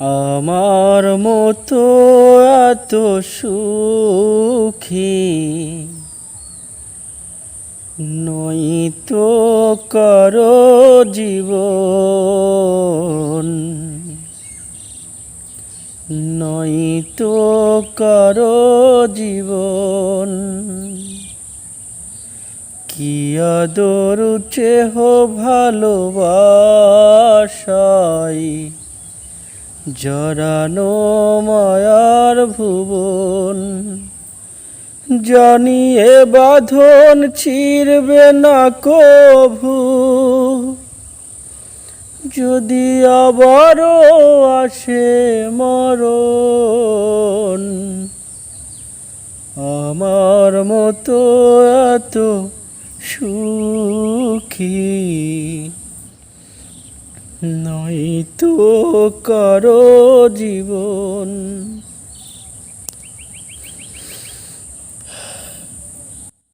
আমার মতো এত সুখী। নই তো করো জীবন। নই তো করো জীবন। কি আদর, চেহ ভালোবাসাই। জরানো মায়ার ভুবন। জানিয়ে বাঁধন ছিড়বে না কভু। যদি আবারও আসে মরণ, আমার মতো এত সুখী। নয় তো কর জীবন।